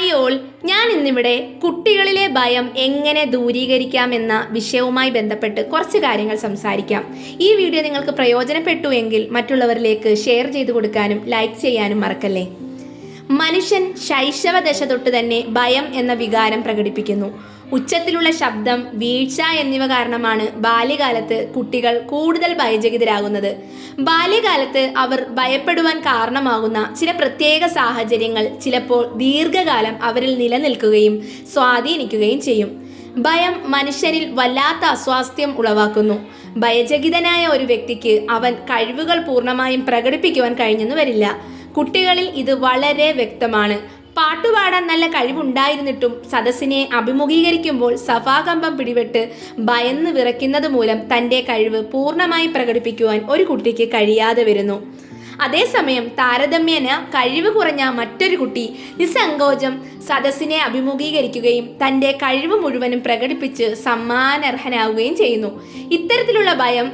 Hi all ഞാൻ ഇന്നിവിടെ കുട്ടികളിലെ ഭയം എങ്ങനെ ദൂരീകരിക്കാം എന്ന വിഷയവുമായി ബന്ധപ്പെട്ട് കുറച്ച് കാര്യങ്ങൾ സംസാരിക്കാം. ഈ വീഡിയോ നിങ്ങൾക്ക് പ്രയോജനപ്പെട്ടു എങ്കിൽ മറ്റുള്ളവരിലേക്ക് ഷെയർ ചെയ്തു കൊടുക്കാനും ലൈക്ക് ചെയ്യാനും മറക്കല്ലേ? മനുഷ്യൻ ശൈശവ ദശ തൊട്ട് തന്നെ ഭയം എന്ന വികാരം പ്രകടിപ്പിക്കുന്നു. ഉച്ചത്തിലുള്ള ശബ്ദം വീഴ്ച എന്നിവ കാരണമാണ് ബാല്യകാലത്ത് കുട്ടികൾ കൂടുതൽ ഭയചകിതരാകുന്നത്. ബാല്യകാലത്ത് അവർ ഭയപ്പെടുവാൻ കാരണമാകുന്ന ചില പ്രത്യേക സാഹചര്യങ്ങൾ ചിലപ്പോൾ ദീർഘകാലം അവരിൽ നിലനിൽക്കുകയും സ്വാധീനിക്കുകയും ചെയ്യും. ഭയം മനുഷ്യരിൽ വല്ലാത്ത അസ്വാസ്ഥ്യം ഉളവാക്കുന്നു. ഭയചകിതനായ ഒരു വ്യക്തിക്ക് അവൻ കഴിവുകൾ പൂർണമായും പ്രകടിപ്പിക്കുവാൻ കഴിഞ്ഞെന്ന് വരില്ല. കുട്ടികളിൽ ഇത് വളരെ വ്യക്തമാണ്. പാട്ടുപാടാൻ നല്ല കഴിവുണ്ടായിരുന്നിട്ടും സദസ്സിനെ അഭിമുഖീകരിക്കുമ്പോൾ സഭാകമ്പം പിടിപെട്ട് ഭയന്ന് വിറയ്ക്കുന്നത് മൂലം തന്റെ കഴിവ് പൂർണമായി പ്രകടിപ്പിക്കുവാൻ ഒരു കുട്ടിക്ക് കഴിയാതെ വരുന്നു. അതേസമയം താരതമ്യേന കഴിവ് കുറഞ്ഞ മറ്റൊരു കുട്ടി നിസ്സങ്കോചം സദസ്സിനെ അഭിമുഖീകരിക്കുകയും തന്റെ കഴിവ് മുഴുവനും പ്രകടിപ്പിച്ച് സമ്മാനർഹനാവുകയും ചെയ്യുന്നു. ഇത്തരത്തിലുള്ള ഭയം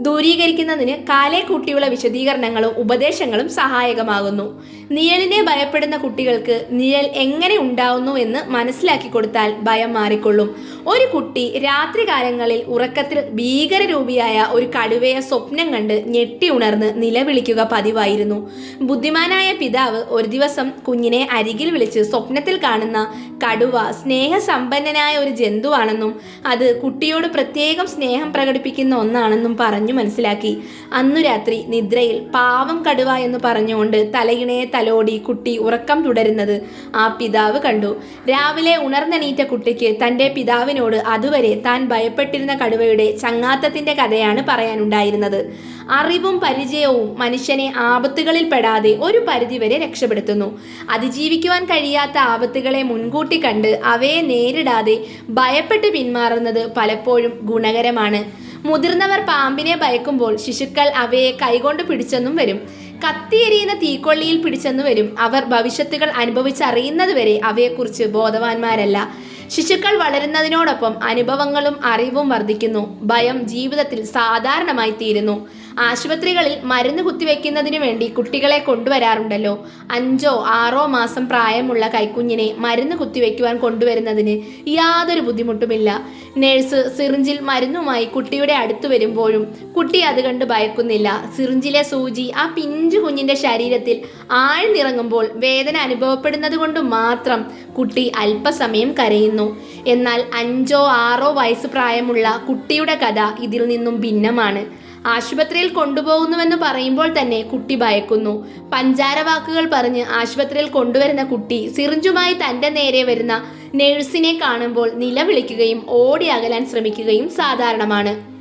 ദൂരീകരിക്കുന്നതിന് കാലേ കൂട്ടിയുള്ള വിശദീകരണങ്ങളും ഉപദേശങ്ങളും സഹായകമാകുന്നു. നിഴലിനെ ഭയപ്പെടുന്ന കുട്ടികൾക്ക് നിഴൽ എങ്ങനെ ഉണ്ടാവുന്നു എന്ന് മനസ്സിലാക്കി കൊടുത്താൽ ഭയം മാറിക്കൊള്ളും. ഒരു കുട്ടി രാത്രികാലങ്ങളിൽ ഉറക്കത്തിൽ ഭീകരരൂപിയായ ഒരു കടുവയെ സ്വപ്നം കണ്ട് ഞെട്ടി ഉണർന്ന് നിലവിളിക്കുക പതിവായിരുന്നു. ബുദ്ധിമാനായ പിതാവ് ഒരു ദിവസം കുഞ്ഞിനെ അരികിൽ വിളിച്ച് സ്വപ്നത്തിൽ കാണുന്ന കടുവ സ്നേഹസമ്പന്നനായ ഒരു ജന്തുവാണെന്നും അത് കുട്ടിയോട് പ്രത്യേകം സ്നേഹം പ്രകടിപ്പിക്കുന്ന ഒന്നാണെന്നും പറഞ്ഞു. മനസ്സിലാക്കി. അന്നു രാത്രി നിദ്രയിൽ പാവം കടുവ എന്ന് പറഞ്ഞുകൊണ്ട് തലയിണയെ തലോടി കുട്ടി ഉറക്കം തുടരുന്നത് ആ പിതാവ് കണ്ടു. രാവിലെ ഉണർന്നെണീറ്റ കുട്ടിക്ക് തന്റെ പിതാവിനോട് അതുവരെ താൻ ഭയപ്പെട്ടിരുന്ന കടുവയുടെ ചങ്ങാത്തത്തിന്റെ കഥയാണ് പറയാനുണ്ടായിരുന്നത്. അറിവും പരിചയവും മനുഷ്യനെ ആപത്തുകളിൽ പെടാതെ ഒരു പരിധിവരെ രക്ഷപ്പെടുത്തുന്നു. അതിജീവിക്കുവാൻ കഴിയാത്ത ആപത്തുകളെ മുൻകൂട്ടി കണ്ട് അവയെ നേരിടാതെ ഭയപ്പെട്ട് പിന്മാറുന്നത് പലപ്പോഴും ഗുണകരമാണ്. മുതിർന്നവർ പാമ്പിനെ ഭയക്കുമ്പോൾ ശിശുക്കൾ അവയെ കൈകൊണ്ട് പിടിച്ചെന്നും വരും. കത്തിയെരിയുന്ന തീക്കൊള്ളിയിൽ പിടിച്ചെന്നു വരും. അവർ ഭവിഷ്യത്തുകൾ അനുഭവിച്ചറിയുന്നതുവരെ അവയെക്കുറിച്ച് ബോധവാന്മാരല്ല. ശിശുക്കൾ വളരുന്നതിനോടൊപ്പം അനുഭവങ്ങളും അറിവും വർദ്ധിക്കുന്നു. ഭയം ജീവിതത്തിൽ സാധാരണമായി തീരുന്നു. ആശുപത്രികളിൽ മരുന്ന് കുത്തിവെക്കുന്നതിന് വേണ്ടി കുട്ടികളെ കൊണ്ടുവരാറുണ്ടല്ലോ. അഞ്ചോ ആറോ മാസം പ്രായമുള്ള കൈക്കുഞ്ഞിനെ മരുന്ന് കുത്തിവെക്കുവാൻ കൊണ്ടുവരുന്നതിന് യാതൊരു ബുദ്ധിമുട്ടുമില്ല. നേഴ്സ് സിറിഞ്ചിൽ മരുന്നുമായി കുട്ടിയുടെ അടുത്ത് വരുമ്പോഴും കുട്ടി അത് കണ്ട് ഭയക്കുന്നില്ല. സിറിഞ്ചിലെ സൂചി ആ പിഞ്ചു കുഞ്ഞിന്റെ ശരീരത്തിൽ ആഴ്ന്നിറങ്ങുമ്പോൾ വേദന അനുഭവപ്പെടുന്നത് കൊണ്ട് മാത്രം കുട്ടി അല്പസമയം കരയുന്നു. എന്നാൽ അഞ്ചോ ആറോ വയസ്സ് പ്രായമുള്ള കുട്ടിയുടെ കഥ ഇതിൽ നിന്നും ഭിന്നമാണ്. ആശുപത്രിയിൽ കൊണ്ടുപോകുന്നുവെന്ന് പറയുമ്പോൾ തന്നെ കുട്ടി ഭയക്കുന്നു. പഞ്ചാര വാക്കുകൾ പറഞ്ഞ് ആശുപത്രിയിൽ കൊണ്ടുവരുന്ന കുട്ടി സിറിഞ്ചുമായി തന്റെ നേരെ വരുന്ന നേഴ്സിനെ കാണുമ്പോൾ നിലവിളിക്കുകയും ഓടി അകലാൻ ശ്രമിക്കുകയും സാധാരണമാണ്.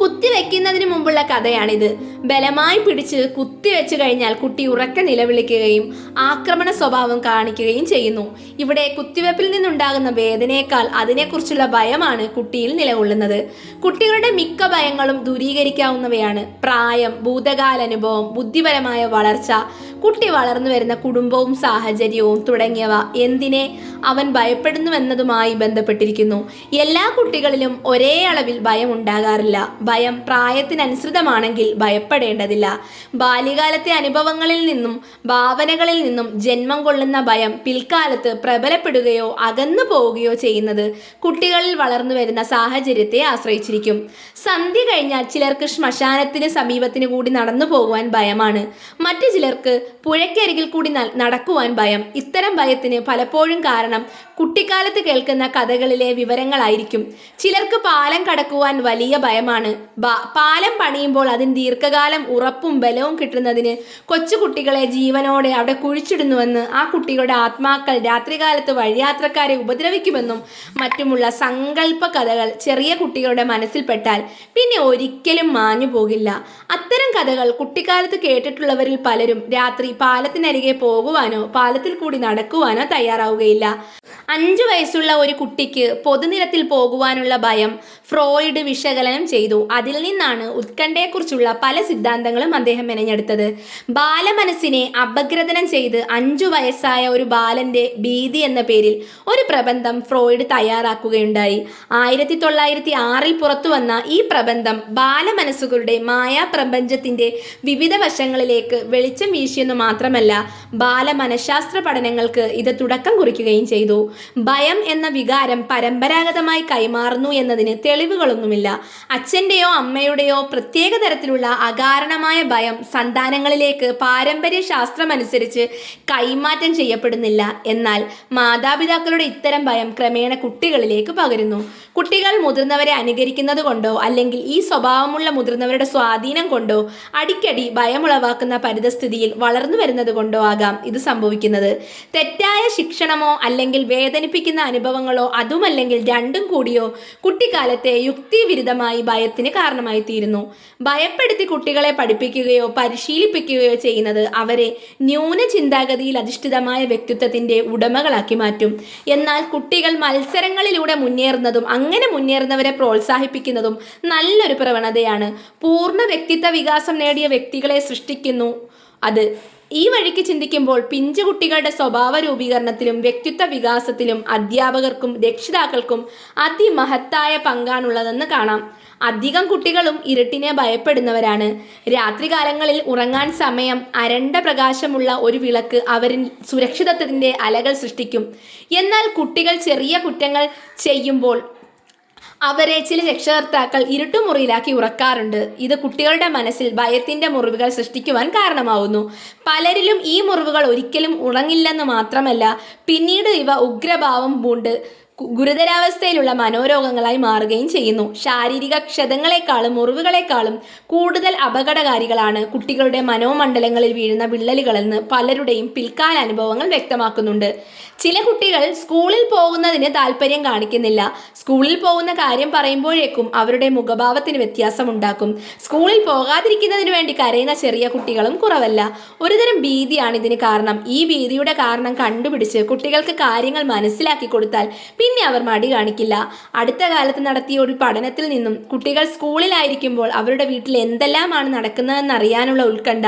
കുത്തിവെക്കുന്നതിന് മുമ്പുള്ള കഥയാണിത്. ബലമായി പിടിച്ച് കുത്തിവെച്ചു കഴിഞ്ഞാൽ കുട്ടി ഉറക്ക നിലവിളിക്കുകയും ആക്രമണ സ്വഭാവം കാണിക്കുകയും ചെയ്യുന്നു. ഇവിടെ കുത്തിവെപ്പിൽ നിന്നുണ്ടാകുന്ന വേദനയേക്കാൾ അതിനെക്കുറിച്ചുള്ള ഭയമാണ് കുട്ടിയിൽ നിലകൊള്ളുന്നത്. കുട്ടികളുടെ മിക്ക ഭയങ്ങളും ദൂരീകരിക്കാവുന്നവയാണ്. പ്രായം ഭൂതകാല അനുഭവം ബുദ്ധിപരമായ വളർച്ച കുട്ടി വളർന്നു വരുന്ന കുടുംബവും സാഹചര്യവും തുടങ്ങിയവ. എന്തിനെ? അവൻ ഭയപ്പെടുന്നുവെന്നതുമായി ബന്ധപ്പെട്ടിരിക്കുന്നു. എല്ലാ കുട്ടികളിലും ഒരേ അളവിൽ ഭയം ഉണ്ടാകാറില്ല. ഭയം പ്രായത്തിനനുസൃതമാണെങ്കിൽ ഭയപ്പെടേണ്ടതില്ല. ബാല്യകാലത്തെ അനുഭവങ്ങളിൽ നിന്നും ഭാവനകളിൽ നിന്നും ജന്മം കൊള്ളുന്ന ഭയം പിൽക്കാലത്ത് പ്രബലപ്പെടുകയോ അകന്നു പോവുകയോ ചെയ്യുന്നത് കുട്ടികളിൽ വളർന്നു വരുന്ന സാഹചര്യത്തെ ആശ്രയിച്ചിരിക്കും. സന്ധ്യ കഴിഞ്ഞാൽ ചിലർക്ക് ശ്മശാനത്തിന് സമീപത്തിന് കൂടി നടന്നു പോകുവാൻ ഭയമാണ്. മറ്റു ചിലർക്ക് പുഴയ്ക്കരികിൽ കൂടി നടക്കുവാൻ ഭയം. ഇത്തരം ഭയത്തിന് പലപ്പോഴും കാരണം കുട്ടിക്കാലത്ത് കേൾക്കുന്ന കഥകളിലെ വിവരങ്ങളായിരിക്കും. ചിലർക്ക് പാലം കടക്കുവാൻ വലിയ ഭയമാണ്. പാലം പണിയുമ്പോൾ അതിന് ദീർഘകാലം ഉറപ്പും ബലവും കിട്ടുന്നതിന് കൊച്ചുകുട്ടികളെ ജീവനോടെ അവിടെ കുഴിച്ചിടുന്നുവെന്ന് ആ കുട്ടികളുടെ ആത്മാക്കൾ രാത്രികാലത്ത് വഴിയാത്രക്കാരെ ഉപദ്രവിക്കുമെന്നും മറ്റുമുള്ള സങ്കല്പ കഥകൾ ചെറിയ കുട്ടികളുടെ മനസ്സിൽപ്പെട്ടാൽ പിന്നെ ഒരിക്കലും മാഞ്ഞു പോകില്ല. അത്തരം കഥകൾ കുട്ടിക്കാലത്ത് കേട്ടിട്ടുള്ളവരിൽ പലരും രാത്രി പാലത്തിനരികെ പോകുവാനോ പാലത്തിൽ കൂടി നടക്കുവാനോ തയ്യാറാവുകയില്ല. അഞ്ചു വയസ്സുള്ള ഒരു കുട്ടിക്ക് പൊതുനിരത്തിൽ പോകുവാനുള്ള ഭയം ഫ്രോയിഡ് വിശകലനം ചെയ്തു. അതിൽ നിന്നാണ് ഉത്കണ്ഠയെക്കുറിച്ചുള്ള പല സിദ്ധാന്തങ്ങളും അദ്ദേഹം മെനഞ്ഞെടുത്തത്. ബാലമനസ്സിനെ അപഗ്രഥനം ചെയ്ത് അഞ്ചു വയസ്സായ ഒരു ബാലന്റെ ഭീതി എന്ന പേരിൽ ഒരു പ്രബന്ധം ഫ്രോയിഡ് തയ്യാറാക്കുകയുണ്ടായി. ആയിരത്തി തൊള്ളായിരത്തി ആറിൽ പുറത്തു വന്ന ഈ പ്രബന്ധം ബാലമനസ്സുകളുടെ മായാപ്രപഞ്ചത്തിന്റെ വിവിധ വശങ്ങളിലേക്ക് വെളിച്ചം വീശിയെന്നു മാത്രമല്ല ബാലമനഃശാസ്ത്ര പഠനങ്ങൾക്ക് ഇത് തുടക്കം കുറിക്കുകയും ചെയ്തു. ഭയം എന്ന വികാരം പരമ്പരാഗതമായി കൈമാറുന്നു എന്നതിന് തെളിവുകളൊന്നുമില്ല. അച്ഛന്റെയോ അമ്മയുടെയോ പ്രത്യേക തരത്തിലുള്ള അകാരണമായ ഭയം സന്താനങ്ങളിലേക്ക് പാരമ്പര്യ ശാസ്ത്രമനുസരിച്ച് കൈമാറ്റം ചെയ്യപ്പെടുന്നില്ല. എന്നാൽ മാതാപിതാക്കളുടെ ഇത്തരം ഭയം ക്രമേണ കുട്ടികളിലേക്ക് പകരുന്നു. കുട്ടികൾ മുതിർന്നവരെ അനുകരിക്കുന്നത് കൊണ്ടോ അല്ലെങ്കിൽ ഈ സ്വഭാവമുള്ള മുതിർന്നവരുടെ സ്വാധീനം കൊണ്ടോ അടിക്കടി ഭയമുളവാക്കുന്ന പരിതസ്ഥിതിയിൽ വളർന്നു വരുന്നത് കൊണ്ടോ ആകാം ഇത് സംഭവിക്കുന്നത്. തെറ്റായ ശിക്ഷണമോ അല്ലെങ്കിൽ വേദനിപ്പിക്കുന്ന അനുഭവങ്ങളോ അതുമല്ലെങ്കിൽ രണ്ടും കൂടിയോ കുട്ടിക്കാലത്തെ യുക്തിവിരുദ്ധമായി ഭയത്തിന് കാരണമായി തീരുന്നു ഭയപ്പെടുത്തി കുട്ടികളെ പഠിപ്പിക്കുകയോ പരിശീലിപ്പിക്കുകയോ ചെയ്യുന്നത് അവരെ ന്യൂന ചിന്താഗതിയിൽ അധിഷ്ഠിതമായ വ്യക്തിത്വത്തിന്റെ ഉടമകളാക്കി മാറ്റും. എന്നാൽ കുട്ടികൾ മത്സരങ്ങളിലൂടെ മുന്നേറുന്നതും അങ്ങനെ മുന്നേറുന്നവരെ പ്രോത്സാഹിപ്പിക്കുന്നതും നല്ലൊരു പ്രവണതയാണ്. പൂർണ വ്യക്തിത്വ വികാസം നേടിയ വ്യക്തികളെ സൃഷ്ടിക്കുന്നു. അത് ഈ വഴിക്ക് ചിന്തിക്കുമ്പോൾ പിഞ്ചു കുട്ടികളുടെ സ്വഭാവ രൂപീകരണത്തിലും വ്യക്തിത്വ വികാസത്തിലും അധ്യാപകർക്കും രക്ഷിതാക്കൾക്കും അതിമഹത്തായ പങ്കാണുള്ളതെന്ന് കാണാം. അധികം കുട്ടികളും ഇരുട്ടിനെ ഭയപ്പെടുന്നവരാണ്. രാത്രികാലങ്ങളിൽ ഉറങ്ങാൻ സമയം അരണ്ട പ്രകാശമുള്ള ഒരു വിളക്ക് അവരിൽ സുരക്ഷിതത്വത്തിന്റെ അലകൾ സൃഷ്ടിക്കും. എന്നാൽ കുട്ടികൾ ചെറിയ കുറ്റങ്ങൾ ചെയ്യുമ്പോൾ അവരെ ചില രക്ഷകർത്താക്കൾ ഇരുട്ടുമുറിയിലാക്കി ഉറക്കാറുണ്ട്. ഇത് കുട്ടികളുടെ മനസ്സിൽ ഭയത്തിന്റെ മുറിവുകൾ സൃഷ്ടിക്കുവാൻ കാരണമാവുന്നു. പലരിലും ഈ മുറിവുകൾ ഒരിക്കലും ഉറങ്ങില്ലെന്ന് മാത്രമല്ല പിന്നീട് ഇവ ഉഗ്രഭാവം പൂണ്ട് ഗുരുതരാവസ്ഥയിലുള്ള മനോരോഗങ്ങളായി മാറുകയും ചെയ്യുന്നു. ശാരീരിക ക്ഷതങ്ങളെക്കാളും മുറിവുകളെക്കാളും കൂടുതൽ അപകടകാരികളാണ് കുട്ടികളുടെ മനോമണ്ഡലങ്ങളിൽ വീഴുന്ന വിള്ളലുകളെന്ന് പലരുടെയും പിൽക്കാല അനുഭവങ്ങൾ വ്യക്തമാക്കുന്നുണ്ട്. ചില കുട്ടികൾ സ്കൂളിൽ പോകുന്നതിന് താല്പര്യം കാണിക്കുന്നില്ല. സ്കൂളിൽ പോകുന്ന കാര്യം പറയുമ്പോഴേക്കും അവരുടെ മുഖഭാവത്തിന് വ്യത്യാസം ഉണ്ടാക്കും സ്കൂളിൽ പോകാതിരിക്കുന്നതിന് വേണ്ടി കരയുന്ന ചെറിയ കുട്ടികളും കുറവല്ല. ഒരുതരം ഭീതിയാണ് ഇതിന് കാരണം. ഈ ഭീതിയുടെ കാരണം കണ്ടുപിടിച്ച് കുട്ടികൾക്ക് കാര്യങ്ങൾ മനസ്സിലാക്കി കൊടുത്താൽ പിന്നെ അവർ മടി കാണിക്കില്ല. അടുത്ത കാലത്ത് നടത്തിയ ഒരു പഠനത്തിൽ നിന്നും കുട്ടികൾ സ്കൂളിലായിരിക്കുമ്പോൾ അവരുടെ വീട്ടിൽ എന്തെല്ലാമാണ് നടക്കുന്നതെന്ന് അറിയാനുള്ള ഉത്കണ്ഠ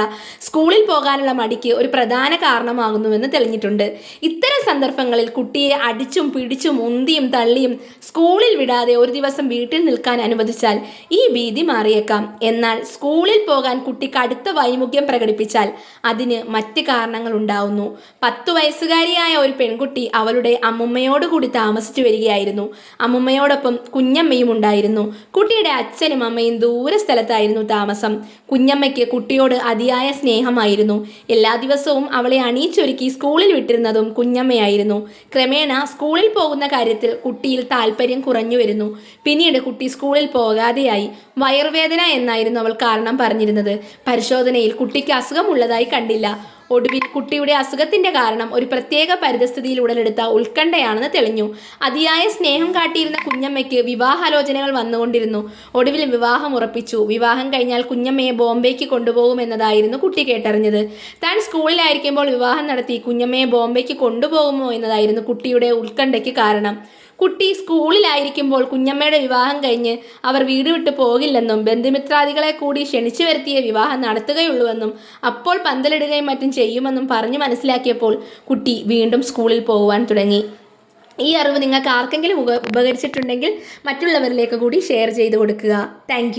സ്കൂളിൽ പോകാനുള്ള മടിക്ക് ഒരു പ്രധാന കാരണമാകുന്നുവെന്ന് തെളിഞ്ഞിട്ടുണ്ട്. ഇത്തരം സന്ദർഭങ്ങളിൽ കുട്ടിയെ അടിച്ചും പിടിച്ചും ഉന്തിയും തള്ളിയും സ്കൂളിൽ വിടാതെ ഒരു ദിവസം വീട്ടിൽ നിൽക്കാൻ അനുവദിച്ചാൽ ഈ ഭീതി മാറിയേക്കാം. എന്നാൽ സ്കൂളിൽ പോകാൻ കുട്ടി കടുത്ത വൈമുഖ്യം പ്രകടിപ്പിച്ചാൽ അതിന് മറ്റ് കാരണങ്ങൾ ഉണ്ടാവുന്നു. പത്തു വയസ്സുകാരിയായ ഒരു പെൺകുട്ടി അവളുടെ അമ്മുമ്മയോട് കൂടി താമസിച്ചു വരികയായിരുന്നു. അമ്മുമ്മയോടൊപ്പം കുഞ്ഞമ്മയും ഉണ്ടായിരുന്നു. കുട്ടിയുടെ അച്ഛനും അമ്മയും ദൂര സ്ഥലത്തായിരുന്നു താമസം. കുഞ്ഞമ്മയ്ക്ക് കുട്ടിയോട് അതിയായ സ്നേഹമായിരുന്നു. എല്ലാ ദിവസവും അവളെ അണിയിച്ചൊരുക്കി സ്കൂളിൽ വിട്ടിരുന്നതും കുഞ്ഞമ്മയായിരുന്നു. ക്രമേണ സ്കൂളിൽ പോകുന്ന കാര്യത്തിൽ കുട്ടിയിൽ താല്പര്യം കുറഞ്ഞു വരുന്നു. പിന്നീട് കുട്ടി സ്കൂളിൽ പോകാതെയായി വയറുവേദന എന്നായിരുന്നു അവൾ കാരണം പറഞ്ഞിരുന്നത്. പരിശോധനയിൽ കുട്ടിക്ക് അസുഖമുള്ളതായി കണ്ടില്ല. ഒടുവിൽ കുട്ടിയുടെ അസുഖത്തിന്റെ കാരണം ഒരു പ്രത്യേക പരിതസ്ഥിതിയിൽ ഉടലെടുത്ത ഉത്കണ്ഠയാണെന്ന് തെളിഞ്ഞു. അതിയായ സ്നേഹം കാട്ടിയിരുന്ന കുഞ്ഞമ്മയ്ക്ക് വിവാഹാലോചനകൾ വന്നുകൊണ്ടിരുന്നു. ഒടുവിൽ വിവാഹം ഉറപ്പിച്ചു. വിവാഹം കഴിഞ്ഞാൽ കുഞ്ഞമ്മയെ ബോംബെക്ക് കൊണ്ടുപോകുമെന്നതായിരുന്നു കുട്ടി കേട്ടറിഞ്ഞത്. താൻ സ്കൂളിലായിരിക്കുമ്പോൾ വിവാഹം നടത്തി കുഞ്ഞമ്മയെ ബോംബെക്ക് കൊണ്ടുപോകുമോ എന്നതായിരുന്നു കുട്ടിയുടെ ഉത്കണ്ഠയ്ക്ക് കാരണം. കുട്ടി സ്കൂളിലായിരിക്കുമ്പോൾ കുഞ്ഞമ്മയുടെ വിവാഹം കഴിഞ്ഞ് അവർ വീട് വിട്ടു പോകില്ലെന്നും ബന്ധുമിത്രാദികളെ കൂടി ക്ഷണിച്ചു വരുത്തിയ വിവാഹം നടത്തുകയുള്ളൂവെന്നും അപ്പോൾ പന്തലിടുകയും മറ്റും ചെയ്യുമെന്നും പറഞ്ഞു മനസ്സിലാക്കിയപ്പോൾ കുട്ടി വീണ്ടും സ്കൂളിൽ പോകുവാൻ തുടങ്ങി. ഈ അറിവ് നിങ്ങൾക്ക് ആർക്കെങ്കിലും ഉപ ഉപകരിച്ചിട്ടുണ്ടെങ്കിൽ മറ്റുള്ളവരിലേക്ക് കൂടി ഷെയർ ചെയ്ത് കൊടുക്കുക. താങ്ക്